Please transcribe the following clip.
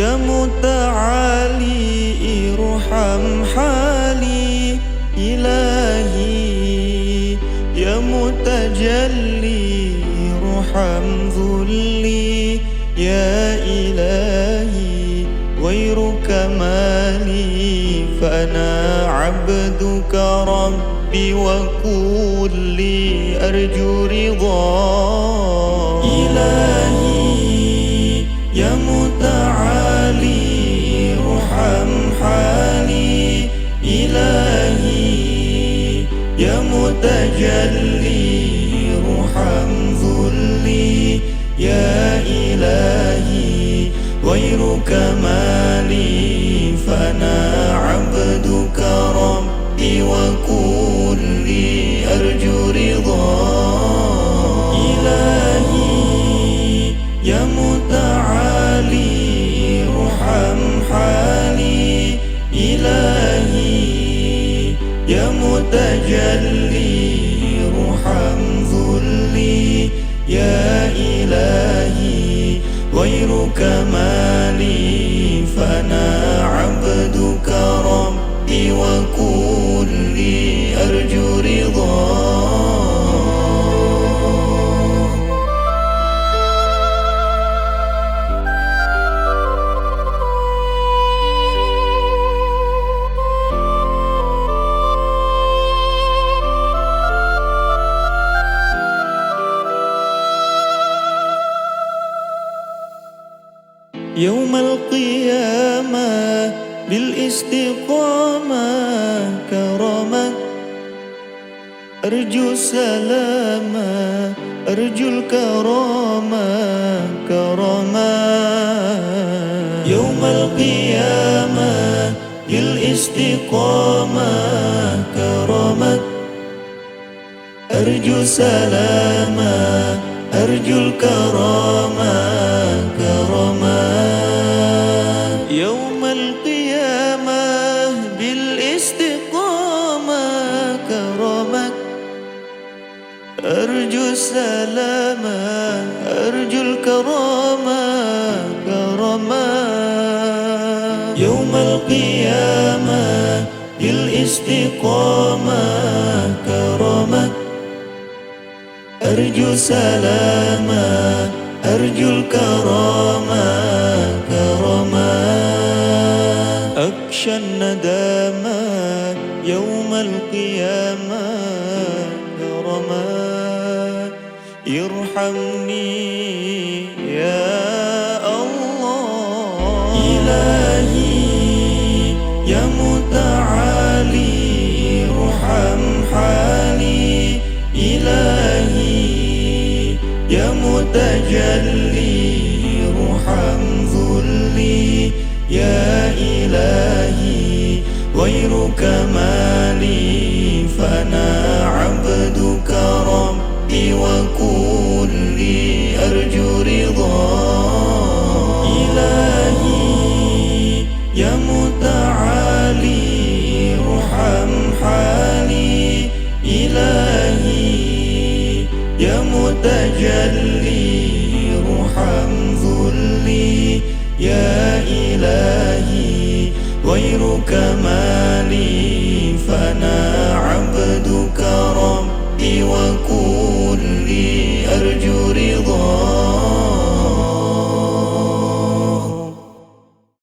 متعالي إرحم حالي إلهي. يا متجلي إرحم ذلي. يا إلهي غيرك مالي. فأنا عبدك ربي وكلي. أرجو رضاك. إلهي. متجلي ارحم ذلي يا إلهي غيرك مالي فأنا عبدك ربي وكلي أرجو رضاك. غيرك مالي فأنا عبدك ربي وكلي يوم القيامة بالاستقامة كرمك أرجو سلامة أرجو الكرامة كرما يوم القيامة بالاستقامة كرمك أرجو سلامة أرجو الكرامة كرما أرجو السلامة أرجو الكرامة كرما يوم القيامة بالاستقامة كرمك أرجو سلامة أرجو الكرامة كرما أخشى الندامة يوم القيامة. كرما ارحمني يا الله. إلهي يا متعالي ارحم حالي. إلهي يا متجلي ارحم ذلي. يا إلهي غيرك مالي. فأنا عبدك ربي وكلي أرجو رضاك إلهي يا متعالي ارحم حالي. إلهي يا متجلي